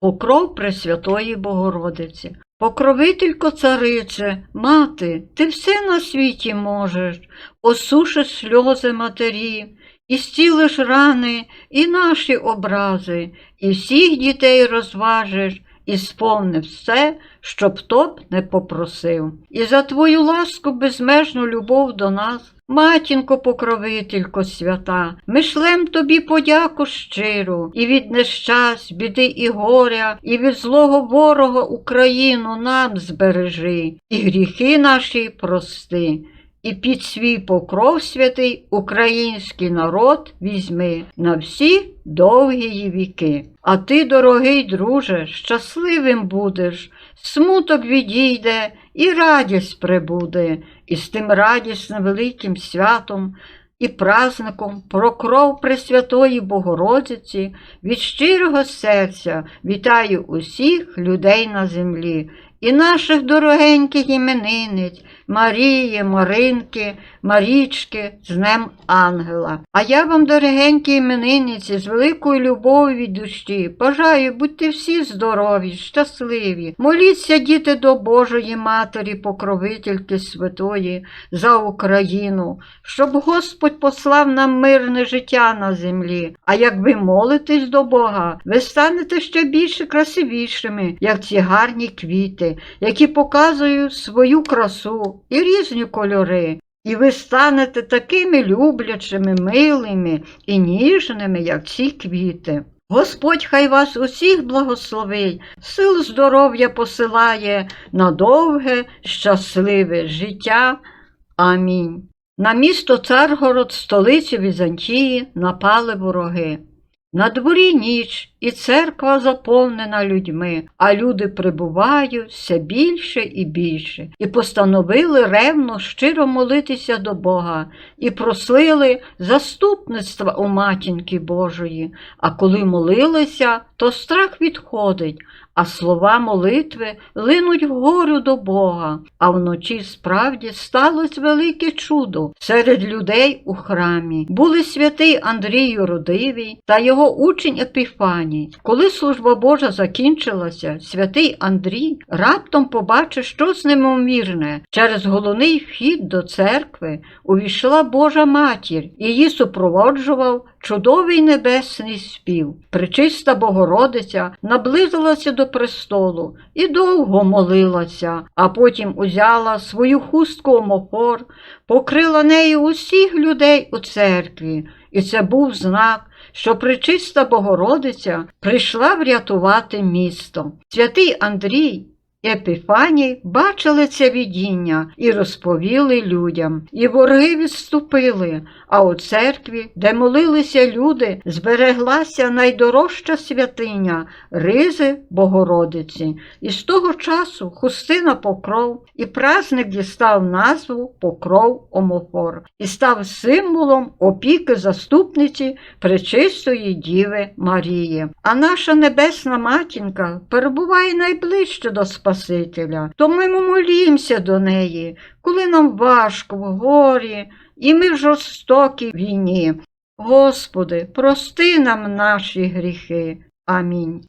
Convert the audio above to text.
покров Пресвятої Богородиці. Покровителько цариче, мати, ти все на світі можеш, осушиш сльози матері, і зцілиш рани, і наші образи, і всіх дітей розважиш, і сповни все, що б то б не попросив. І за твою ласку безмежну любов до нас, матінко покровителько свята, ми шлем тобі подяку щиру, і від нещасть, біди і горя, і від злого ворога Україну нам збережи, і гріхи наші прости. І під свій покров святий український народ візьми на всі довгі віки. А ти, дорогий друже, щасливим будеш, смуток відійде і радість прибуде, і з тим радісним великим святом і праздником про кров Пресвятої Богородиці від щирого серця вітаю усіх людей на землі і наших дорогеньких іменинниць Марії, Маринки, Марічки з Днем Ангела. А я вам, дорогенькі іменинниці, з великою любов'ю від душі бажаю будьте всі здорові, щасливі. Моліться, діти, до Божої Матері, покровительки святої, за Україну, щоб Господь послав нам мирне життя на землі. А як ви молитесь до Бога, ви станете ще більше красивішими, як ці гарні квіти, які показують свою красу і різні кольори. І ви станете такими люблячими, милими і ніжними, як ці квіти. Господь хай вас усіх благословить, сил здоров'я посилає на довге, щасливе життя. Амінь. На місто Царгород, столицю Візантії, напали вороги. На дворі ніч, і церква заповнена людьми, а люди прибувають все більше і більше, і постановили ревно щиро молитися до Бога, і просили заступництва у матінки Божої. А коли молилися, то страх відходить, а слова молитви линуть вгору до Бога. А вночі справді сталося велике чудо серед людей у храмі. Були святий Андрій Родивий та його учень Епіфаній. Коли служба Божа закінчилася, святий Андрій раптом побачив щось немовмірне. Через головний вхід до церкви увійшла Божа матір, її супроводжував чудовий небесний спів. Пречиста Богородиця наблизилася до престолу і довго молилася, а потім узяла свою хустку омохор, покрила нею усіх людей у церкві, і це був знак. Що пречиста Богородиця прийшла врятувати місто. Святий Андрій Епіфаній бачили це видіння і розповіли людям, і вороги відступили, а у церкві, де молилися люди, збереглася найдорожча святиня Ризи Богородиці. І з того часу хустина покров і праздник дістав назву Покров Омофор і став символом опіки заступниці Пречистої Діви Марії. А наша небесна матінка перебуває найближче до Спасителя, то ми молімося до неї, коли нам важко в горі, і ми в жорстокій війні. Господи, прости нам наші гріхи. Амінь.